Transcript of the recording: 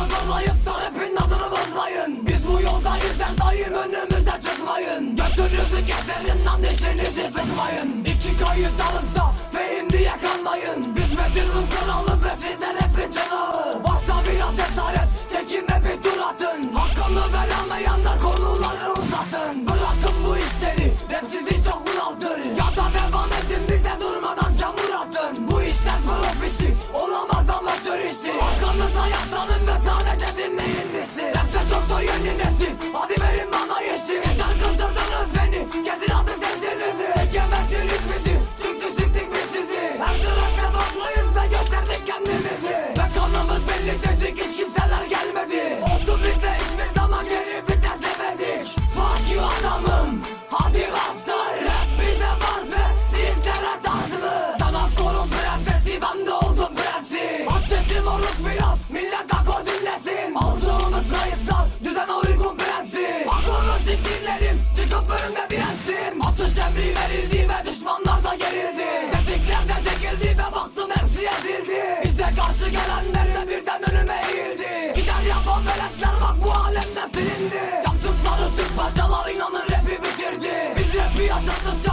Nazarlayıp garibin adını bozmayın. Biz bu yoldayız her daim önümüze çıkmayın. Götünüzü keserin lan dişinizi sıkmayın. İki kayıt alıp da feyim diye kanmayın. Biz Bedir'in kralı ve sizler hep bir çırağı Varsa biraz cesaret çekime bir tur atın. Hakkını veremeyenler konuları uzatın. Bırakın bu işleri rap sizi çok bunaltır. Ya da devam edin bize durmadan çamur atın. Bu işler bu ofisi come. Stop the